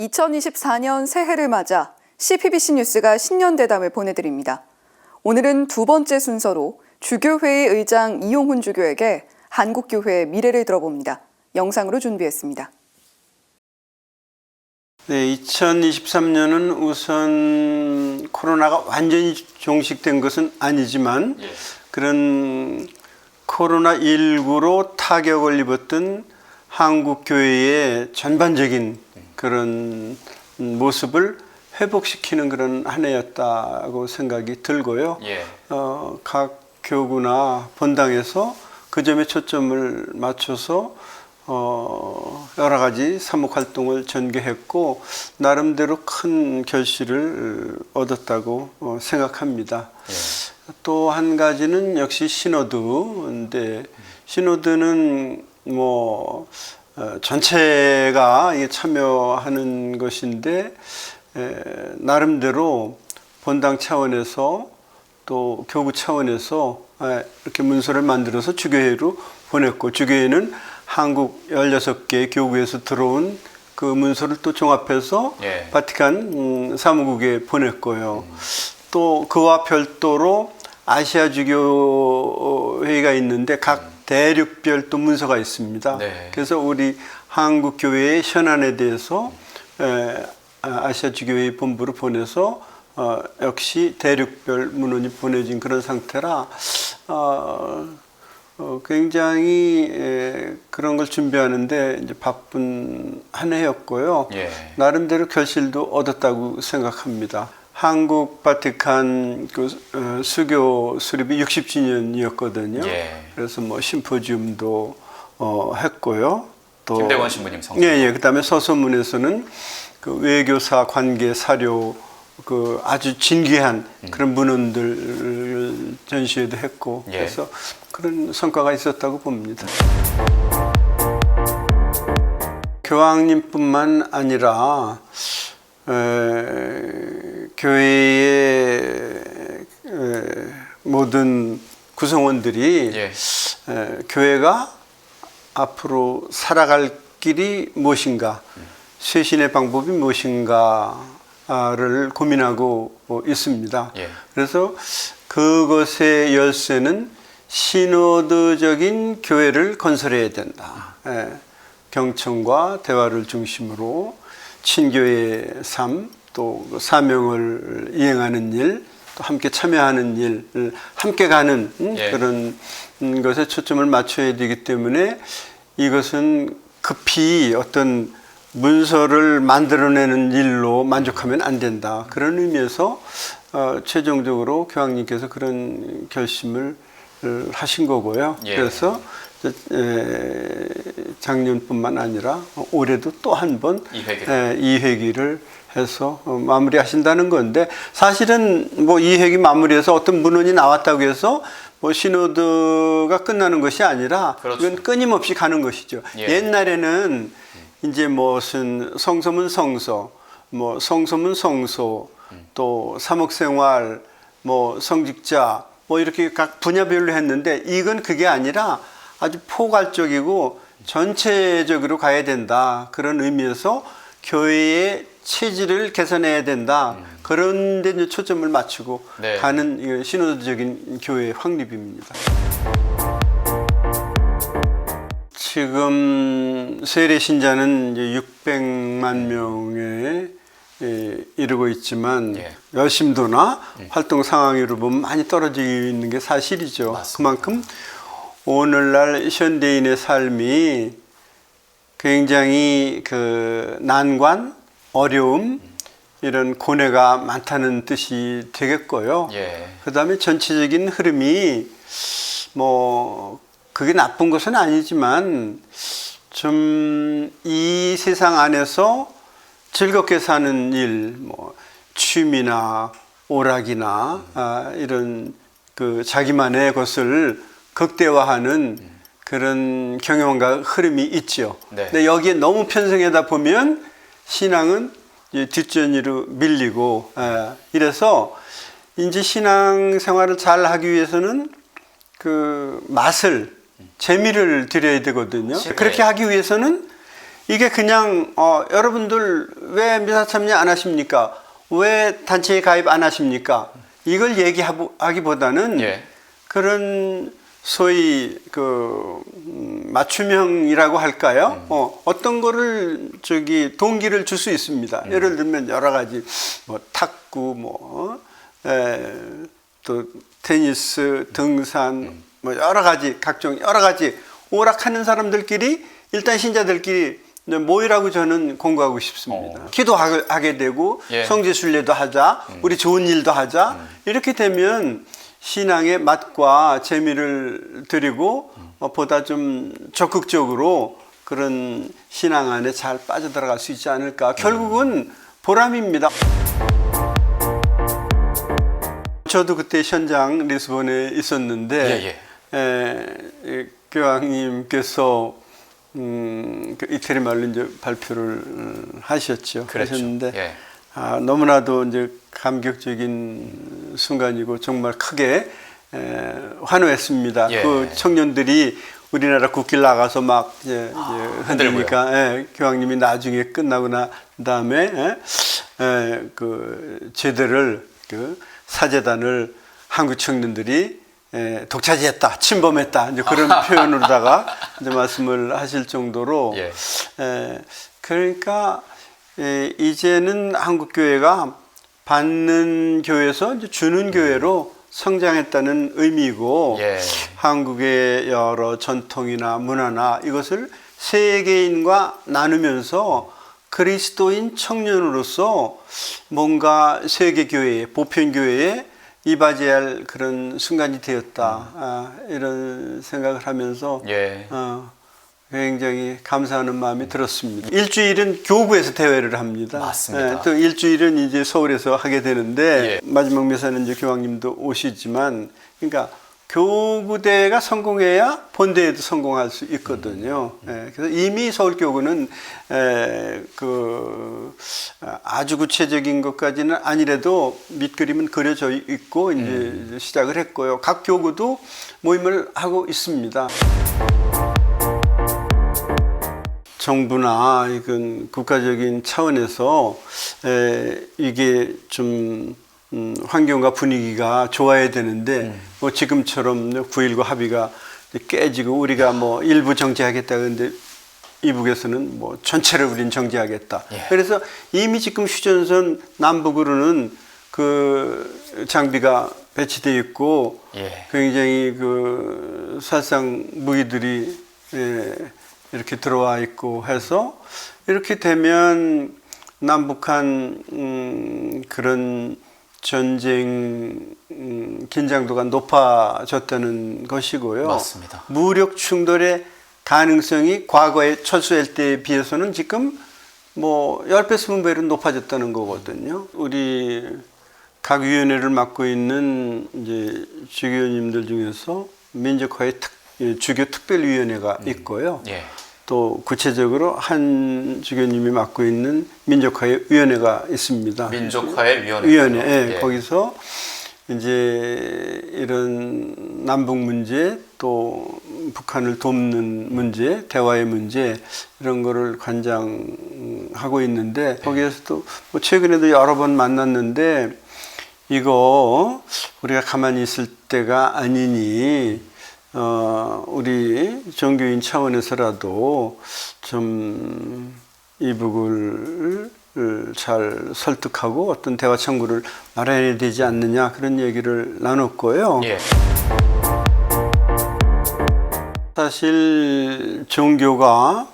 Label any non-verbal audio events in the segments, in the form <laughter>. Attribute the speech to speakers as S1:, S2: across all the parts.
S1: 2024년 새해를 맞아 CPBC 뉴스가 신년 대담을 보내드립니다. 오늘은 두 번째 순서로 주교회의 의장 이용훈 주교에게 한국교회의 미래를 들어봅니다. 영상으로 준비했습니다.
S2: 네, 2023년은 우선 코로나가 완전히 종식된 것은 아니지만 그런 코로나 19로 타격을 입었던 한국 교회의 전반적인 그런 모습을 회복시키는 그런 한 해였다고 생각이 들고요.
S3: 예.
S2: 어, 각 교구나 본당에서 그 점에 초점을 맞춰서 어, 여러 가지 사목 활동을 전개했고 나름대로 큰 결실을 얻었다고 어, 생각합니다. 또한 가지는 역시 신호드인데 신호드는 뭐 어, 전체가 이게 참여하는 것인데 에, 나름대로 본당 차원에서 또 교구 차원에서 에, 이렇게 문서를 만들어서 주교회로 보냈고 주교회는 한국 16개 교구에서 들어온 그 문서를 또 종합해서
S3: 예.
S2: 바티칸 음, 사무국에 보냈고요. 또 그와 별도로 아시아 주교 회의가 있는데 각 대륙별 또 문서가 있습니다.
S3: 네.
S2: 그래서 우리 한국 교회의 현안에 대해서 에, 아, 아시아 주교회 본부로 보내서 어, 역시 대륙별 문헌이 보내진 그런 상태라 어, 어, 굉장히 에, 그런 걸 준비하는데 이제 바쁜 한 해였고요.
S3: 예.
S2: 나름대로 결실도 얻었다고 생각합니다. 한국 바티칸 그 어, 수교 수립이 60주년이었거든요.
S3: 예.
S2: 그래서 뭐 심포지움도 어, 했고요. 또
S3: 김대건 신부님 성서.
S2: 예, 예. 그다음에 서소문에서는 그 외교사 관계 사료 그 아주 진귀한 그런 문헌들 전시회도 했고
S3: 예.
S2: 그래서 그런 성과가 있었다고 봅니다. 교황님뿐만 아니라 에, 교회의 에, 모든 구성원들이
S3: 예.
S2: 에, 교회가 앞으로 살아갈 길이 무엇인가, 쇄신의 방법이 무엇인가를 고민하고 있습니다.
S3: 예.
S2: 그래서 그것의 열쇠는 신호드적인 교회를 건설해야 된다. 예, 경청과 대화를 중심으로 친교의 삶, 또그 사명을 이행하는 일, 또 함께 참여하는 일, 함께 가는 음,
S3: 예.
S2: 그런 음, 것에 초점을 맞춰야 되기 때문에 이것은 급히 어떤 문서를 만들어내는 일로 만족하면 안 된다. 그런 의미에서 어, 최종적으로 교황님께서 그런 결심을 어, 하신 거고요.
S3: 예.
S2: 그래서 에, 작년뿐만 아니라 올해도 또 한 번
S3: 이 회기를.
S2: 해서 어, 마무리하신다는 건데 사실은 뭐 이 회기 마무리해서 어떤 문헌이 나왔다고 해서 뭐 시노드가 끝나는 것이 아니라
S3: 그렇죠.
S2: 이건 끊임없이 가는 것이죠.
S3: 예.
S2: 옛날에는 이제 무슨 성서문 성서, 뭐 성서문 성소, 또 사목생활, 뭐 성직자, 뭐 이렇게 각 분야별로 했는데 이건 그게 아니라 아주 포괄적이고 전체적으로 가야 된다. 그런 의미에서 교회의 체질을 개선해야 된다. 그런 데 초점을 맞추고
S3: 네.
S2: 가는 이 신호적인 교회 확립입니다. 지금 세례 신자는 이제 600만 명에 예, 이르고 있지만
S3: 예.
S2: 열심도나 활동 상황으로 보면 많이 떨어지고 있는 게 사실이죠. 그만큼 오늘날 현대인의 삶이 굉장히 그 난관, 어려움 이런 고뇌가 많다는 뜻이 되겠고요.
S3: 예.
S2: 그다음에 전체적인 흐름이 뭐 그게 나쁜 것은 아니지만 좀 이 세상 안에서 즐겁게 사는 일, 뭐 취미나 오락이나 아, 이런 그 자기만의 것을 극대화하는 그런 경영과 흐름이 있죠.
S3: 네.
S2: 근데 여기에 너무 편성하다 보면 신앙은 뒷전으로 밀리고 예, 이래서 이제 신앙 생활을 잘 하기 위해서는 그 맛을 재미를 드려야 되거든요.
S3: 네.
S2: 그렇게 하기 위해서는 이게 그냥 어, 여러분들 왜 미사 참여 안 하십니까? 왜 단체에 가입 안 하십니까? 이걸 얘기하기보다는
S3: 예.
S2: 그런 소위 그 음, 맞춤형이라고 할까요? 어, 어떤 거를 저기 동기를 줄 수 있습니다. 예를 들면 여러 가지 뭐 탁구 뭐 어, 에, 또 테니스, 등산 뭐 여러 가지 각종 여러 가지 오락하는 사람들끼리 일단 신자들끼리 모이라고 저는 공부하고 싶습니다. 기도하게 되고
S3: 예.
S2: 성지 순례도 하자, 우리 좋은 일도 하자 이렇게 되면 신앙의 맛과 재미를 드리고 어, 보다 좀 적극적으로 그런 신앙 안에 잘 빠져들어갈 수 있지 않을까. 결국은 보람입니다. 저도 그때 현장 리스본에 있었는데
S3: 예,
S2: 에, 이 교황님께서 음, 그 이태리 말로 이제 발표를 음, 하셨죠.
S3: 그랬죠.
S2: 하셨는데
S3: 예.
S2: 아, 너무나도 이제 감격적인 순간이고 정말 크게 에, 환호했습니다.
S3: 예.
S2: 그 청년들이 우리나라 국길 나가서 막 이제,
S3: 아,
S2: 흔들니까 예, 교황님이 나중에 끝나고 난 다음에 예, 예, 그 제대를 그 사제단을 한국 청년들이 예, 독차지했다, 침범했다 이제 그런 <laughs> 표현으로다가 이제 말씀을 하실 정도로
S3: 예.
S2: 에, 그러니까 에, 이제는 한국 교회가 받는 교회에서 주는 교회로 성장했다는 의미고
S3: 예.
S2: 한국의 여러 전통이나 문화나 이것을 세계인과 나누면서 그리스도인 청년으로서 뭔가 세계 교회, 보편 교회에 이바지해야 할 그런 순간이 되었다 아, 이런 생각을 하면서
S3: 예.
S2: 어, 굉장히 감사하는 마음이 들었습니다. 일주일은 교구에서 대회를 합니다.
S3: 맞습니다.
S2: 예, 또 일주일은 이제 서울에서 하게 되는데
S3: 예.
S2: 마지막 메사는 이제 교황님도 오시지만 그러니까 교구대가 성공해야 본대에도 성공할 수 있거든요. 예, 그래서 이미 서울교구는 에, 그 아, 아주 구체적인 것까지는 아니래도 밑그림은 그려져 있고 이제 시작을 했고요. 각 교구도 모임을 하고 있습니다. 정부나 이건 국가적인 차원에서 에, 이게 좀 음, 환경과 분위기가 좋아야 되는데 뭐 지금처럼 9.19 합의가 깨지고 우리가 뭐 일부 정지하겠다 그런데 이북에서는 뭐 전체를 우린 정지하겠다.
S3: 예.
S2: 그래서 이미 지금 휴전선 남북으로는 그 장비가 배치돼 있고
S3: 예.
S2: 굉장히 그 사실상 무기들이 예, 이렇게 들어와 있고 해서 이렇게 되면 남북한 음, 그런 전쟁 음, 긴장도가 높아졌다는 것이고요.
S3: 맞습니다.
S2: 무력 충돌의 가능성이 과거에 철수할 때에 비해서는 지금 뭐 10배, 20배로 높아졌다는 거거든요. 우리 각 위원회를 맡고 있는 이제 주교님들 중에서 민족화의 특, 예, 주교 특별위원회가 있고요.
S3: 예.
S2: 또 구체적으로 한 주교님이 맡고 있는 민족화의 위원회가 있습니다.
S3: 민족화의 위원회.
S2: 위원회, 예,
S3: 예.
S2: 거기서 이제 이런 남북 문제 또 북한을 돕는 문제, 대화의 문제 이런 거를 관장하고 있는데 거기에서도 뭐 최근에도 여러 번 만났는데 이거 우리가 가만히 있을 때가 아니니 어 우리 종교인 차원에서라도 좀 이북을 잘 설득하고 어떤 대화 창구를 마련해야 되지 않느냐 그런 얘기를 나눴고요.
S3: 예.
S2: 사실 종교가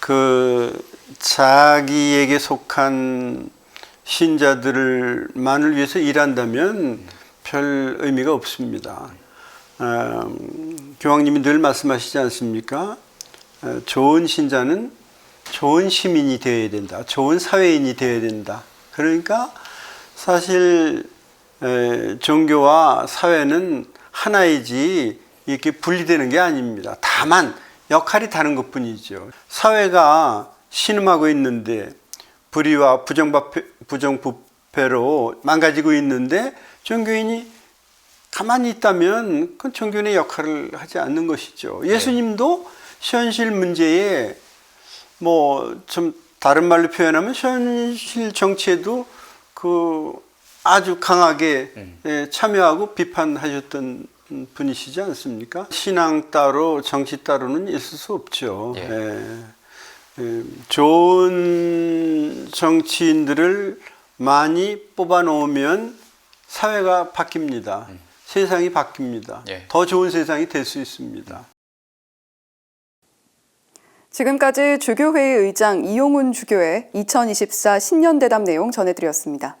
S2: 그 자기에게 속한 신자들만을 위해서 일한다면 별 의미가 없습니다. 음, 교황님이 늘 말씀하시지 않습니까? 어, 좋은 신자는 좋은 시민이 되어야 된다. 좋은 사회인이 되어야 된다. 그러니까 사실 에, 종교와 사회는 하나이지 이렇게 분리되는 게 아닙니다. 다만 역할이 다른 것 뿐이죠. 사회가 신음하고 있는데 불의와 부정부패, 부정부패로 망가지고 있는데 종교인이 가만히 있다면 그건 종교인의 역할을 하지 않는 것이죠. 예수님도 현실 문제에 뭐 좀 다른 말로 표현하면 현실 정치에도 그 아주 강하게 예, 참여하고 비판하셨던 분이시지 않습니까? 신앙 따로 정치 따로는 있을 수 없죠.
S3: 예.
S2: 예. 예, 좋은 정치인들을 많이 뽑아 놓으면 사회가 바뀝니다. 세상이 바뀝니다.
S3: 예.
S2: 더 좋은 세상이 될 수 있습니다.
S1: 지금까지 주교회의 의장 이용훈 주교의 2024 신년 대담 내용 전해드렸습니다.